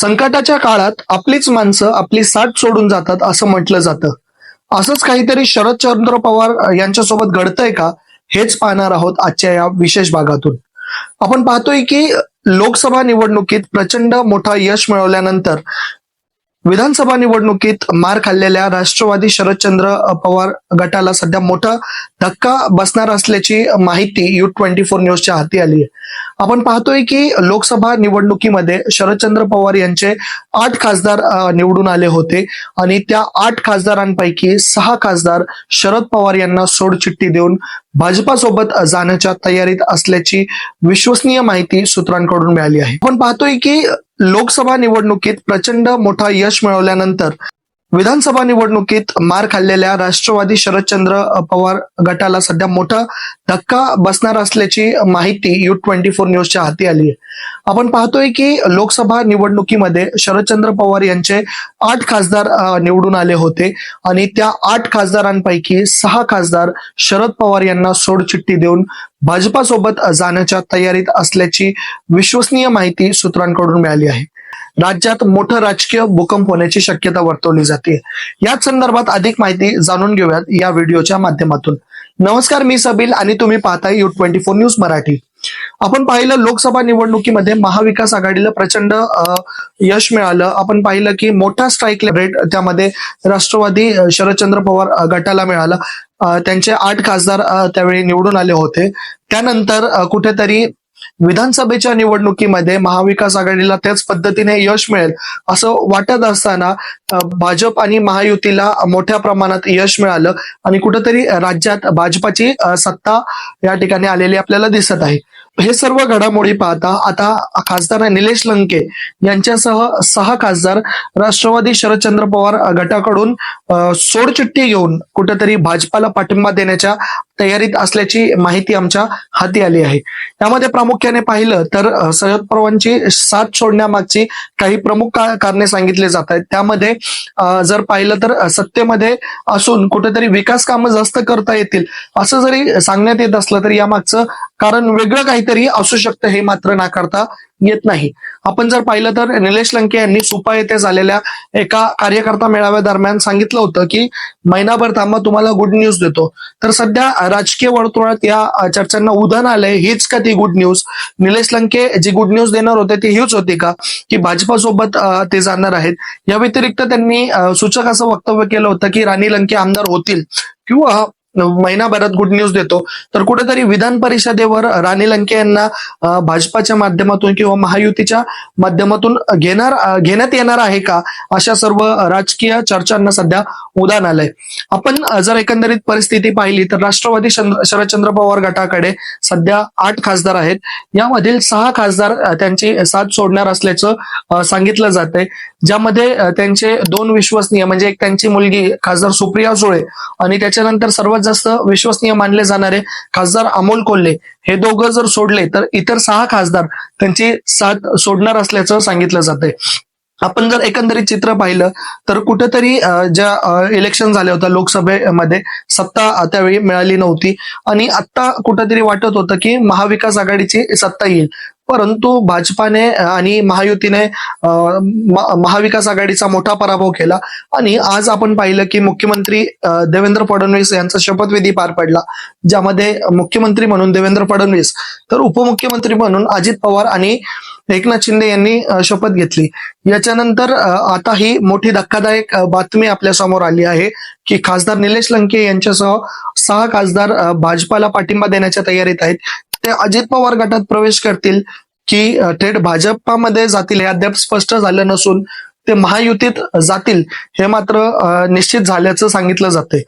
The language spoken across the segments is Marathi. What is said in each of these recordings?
संकटाच्या काळात आपलीच माणसं आपली साथ सोडून जातात असं म्हटलं जातं. असंच काहीतरी शरदचंद्र पवार यांच्यासोबत घडतंय का हेच पाहणार आहोत आजच्या या विशेष भागातून. आपण पाहतोय की लोकसभा निवडणुकीत प्रचंड मोठा यश मिळवल्यानंतर विधानसभा निवडणुकीत मार खाल्लेल्या राष्ट्रवादी शरदचंद्र पवार गटाला सध्या मोठा धक्का बसणार असल्याची माहिती यू ट्वेंटी फोर न्यूजच्या हाती आली आहे आपण पाहतोय की लोकसभा निवडणुकीमध्ये शरदचंद्र पवार यांचे आठ खासदार निवडून आले होते आणि त्या आठ खासदारांपैकी सहा खासदार शरद पवार यांना सोडचिठ्ठी देऊन भाजपासोबत जाण्याच्या तयारीत असल्याची विश्वसनीय माहिती सूत्रांकडून मिळाली आहे. आपण पाहतोय की लोकसभा निवडणुकीत प्रचंड मोठा यश मिळवल्यानंतर विधानसभा निवडणुकीत मार खाल्लेल्या राष्ट्रवादी शरदचंद्र पवार गटाला सध्या मोठा धक्का बसणार असल्याची माहिती यू ट्वेंटी फोर न्यूजच्या हाती आली आहे. आपण पाहतोय की लोकसभा निवडणुकीमध्ये शरदचंद्र पवार यांचे आठ खासदार निवडून आले होते आणि त्या आठ खासदारांपैकी सहा खासदार शरद पवार यांना सोडचिठ्ठी देऊन भाजपासोबत जाण्याच्या तयारीत असल्याची विश्वसनीय माहिती सूत्रांकडून मिळाली आहे. राज्यात मोठं राजकीय भूकंप होण्याची शक्यता वर्तवली जाते. याच संदर्भात अधिक माहिती जाणून घेऊयात या व्हिडिओच्या माध्यमातून. नमस्कार मी सबिल आणि तुम्ही पाहताय U twenty four news Marathi. आपण पाहिलं लोकसभा निवडणुकीमध्ये महाविकास आघाडीला प्रचंड यश मिळालं. आपण पाहिलं की मोठा स्ट्राईक रेट त्यामध्ये राष्ट्रवादी शरदचंद्र पवार गटाला मिळाला. त्यांचे आठ खासदार त्यावेळी निवडून आले होते. त्यानंतर कुठेतरी विधानसभेच्या निवडणुकीमध्ये महाविकास आघाडीला त्याच पद्धतीने यश मिळेल असं वाटत असताना भाजप आणि महायुतीला मोठ्या प्रमाणात यश मिळालं आणि कुठंतरी राज्यात भाजपाची सत्ता या ठिकाणी आलेली आपल्याला दिसत आहे. हे सर्व घडामोडी पाहता आता खासदार निलेश लंके यांच्यासह सहा खासदार राष्ट्रवादी शरदचंद्र पवार गटाकडून सोडचिठ्ठी घेऊन कुठेतरी भाजपाला पाठिंबा देण्याच्या तयारीत असल्याची माहिती आमच्या हाती आली आहे. त्यामध्ये प्रामुख्याने पाहिलं तर सयद पवारांची साथ सोडण्यामागची काही प्रमुख का- कारणे सांगितले जात आहेत. त्यामध्ये जर पाहिलं तर सत्तेमध्ये असून कुठेतरी विकास कामं जास्त करता येतील असं जरी सांगण्यात येत असलं तरी यामागचं कारण वेगळं काहीतरी असू शकतं हे मात्र नाकारता येत नाही. आपण जर पाहिलं तर निलेश लंके यांनी सुपा येथे झालेल्या एका कार्यकर्ता मेळाव्या दरम्यान सांगितलं होतं की महिनाभर थांबा तुम्हाला गुड न्यूज देतो. तर सध्या राजकीय वर्तुळात या चर्चांना उधाण आलंय हीच का ती good news Nilesh Lanke ji good news देणार होते ती हीच होती का? की भाजपासोबत ते जाणार आहेत. या व्यतिरिक्त त्यांनी सूचक असं वक्तव्य केलं होतं की राणी लंके आमदार होतील. किंवा महिनाभरात गुड न्यूज देतो. तर कुठेतरी विधान परिषदेवर राणी लंके यांना भाजपाच्या माध्यमातून किंवा महायुतीच्या माध्यमातून घेणार घेण्यात येणार आहे का? अशा सर्व राजकीय चर्चांना सध्या उदान आलंय. आपण जर एकंदरीत परिस्थिती पाहिली तर राष्ट्रवादी शरदचंद्र पवार गटाकडे सध्या आठ खासदार आहेत. यामधील सहा खासदार त्यांची साथ सोडणार असल्याचं सांगितलं जात आहे ज्यामध्ये त्यांचे दोन विश्वसनीय म्हणजे एक त्यांची मुलगी खासदार सुप्रिया सुळे आणि त्याच्यानंतर सर्वात जास्त विश्वसनीय मानले जाणारे खासदार अमोल कोल्हे हे दोघं जर सोडले तर इतर सहा खासदार त्यांची साथ सोडणार असल्याचं सांगितलं जाते आपण जर एकंदरीत चित्र पाहिलं तर कुठेतरी ज्या इलेक्शन झाल्या होत्या लोकसभेमध्ये सत्ता त्यावेळी मिळाली नव्हती. आणि आता कुठेतरी वाटत होतं की महाविकास आघाडीची सत्ता येईल. परंतु भाजपाने आणि महायुतीने महाविकास आघाडीचा मोठा पराभव केला. आणि आज आपण पाहिलं की मुख्यमंत्री देवेंद्र फडणवीस यांचा शपथविधी पार पडला ज्यामध्ये मुख्यमंत्री म्हणून देवेंद्र फडणवीस तर उपमुख्यमंत्री म्हणून अजित पवार आणि एकनाथ शिंदे यांनी शपथ घेतली. याच्यानंतर आता ही मोठी धक्कादायक बातमी आपल्यासमोर आली आहे की खासदार निलेश लंके यांच्यासह सहा खासदार भाजपाला पाठिंबा देण्याच्या तयारीत आहेत. ते अजित पवार गटात प्रवेश करतील की थेट भाजपामध्ये जातील हे अद्याप स्पष्ट झालं नसून ते महायुतीत जातील हे मात्र निश्चित झाल्याचं सांगितलं जातंय.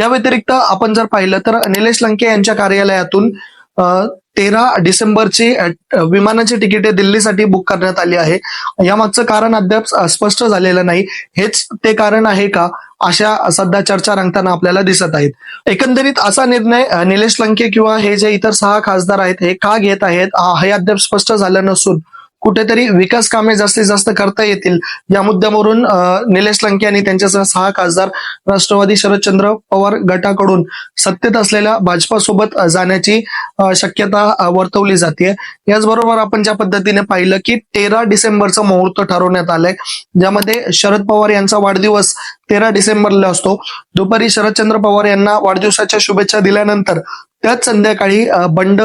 या व्यतिरिक्त आपण जर पाहिलं तर निलेश लंके यांच्या कार्यालयातून तेरा डिसेंबरची विमानाची तिकिटे दिल्लीसाठी बुक करण्यात आली आहे. यामागचं कारण अद्याप स्पष्ट झालेलं नाही. हेच ते कारण आहे का? अशा सध्या चर्चा रंगताना आपल्याला दिसत आहेत. एकंदरीत असा निर्णय निलेश लंके किंवा हे जे इतर सहा खासदार आहेत हे का घेत आहेत? हे अद्याप स्पष्ट झालं नसून कुठेतरी विकास कामे जास्तीत जास्त करता येतील. या मुद्द्यावरून निलेश लंके आणि त्यांच्यासह सहा खासदार राष्ट्रवादी शरदचंद्र पवार गटाकडून सत्तेत असलेल्या भाजपासोबत जाण्याची शक्यता वर्तवली जाते याचबरोबर आपण ज्या पद्धतीने पाहिलं की तेरा डिसेंबरचं मुहूर्त ठरवण्यात आलाय ज्यामध्ये शरद पवार यांचा वाढदिवस तेरा डिसेंबरला असतो. दुपारी शरदचंद्र पवार यांना वाढदिवसाच्या शुभेच्छा दिल्यानंतर त्याच संध्याकाळी बंड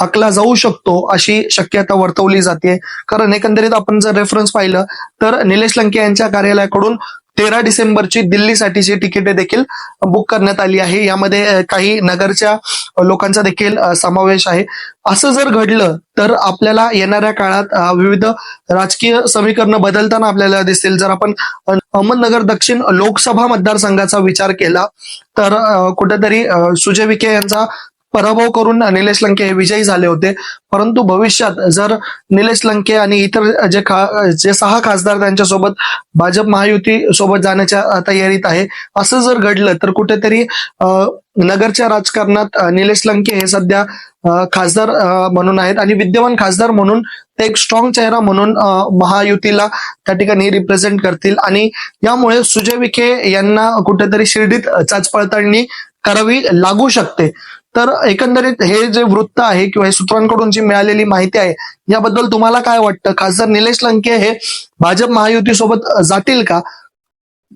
हाकला जाऊ शकतो अशी शक्यता वर्तवली जाते. कारण एकंदरीत आपण जर रेफरन्स पाहिलं तर निलेश लंके यांच्या कार्यालयाकडून तेरा डिसेंबरची दिल्लीसाठीची तिकीटे देखील बुक करण्यात आली आहे. यामध्ये काही नगरच्या लोकांचा देखील समावेश आहे. असं जर घडलं तर आपल्याला येणाऱ्या काळात विविध राजकीय समीकरण बदलताना आपल्याला दिसतील. जर आपण अहमदनगर दक्षिण लोकसभा मतदारसंघाचा विचार केला तर कुठेतरी सुजय विखे यांचा पराभव करून निलेश लंके हे विजयी झाले होते. परंतु भविष्यात जर निलेश लंके आणि इतर जे खा जे सहा खासदार त्यांच्यासोबत भाजप महायुती सोबत जाण्याच्या तयारीत आहे असं जर घडलं तर कुठेतरी नगरच्या राजकारणात निलेश लंके हे सध्या खासदार म्हणून आहेत. आणि विद्यमान खासदार म्हणून ते एक स्ट्रॉंग चेहरा म्हणून महायुतीला त्या ठिकाणी रिप्रेझेंट करतील. आणि यामुळे सुजय विखे यांना कुठेतरी शिर्डीत चाचपडताळणी करावी लागू शकते. तर एकंदरीत हे जे वृत्त आहे किंवा हे सूत्रांकडून जी मिळालेली माहिती आहे याबद्दल तुम्हाला काय वाटतं? खासदार निलेश लंके हे भाजप महायुतीसोबत जातील का?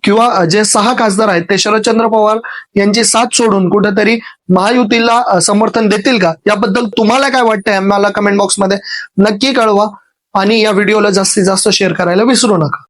किंवा जे सहा खासदार आहेत ते शरदचंद्र पवार यांची साथ सोडून कुठेतरी महायुतीला समर्थन देतील का? याबद्दल तुम्हाला काय वाटतंय? मला कमेंट बॉक्समध्ये नक्की कळवा. आणि या व्हिडिओला जास्तीत जास्त शेअर करायला विसरू नका.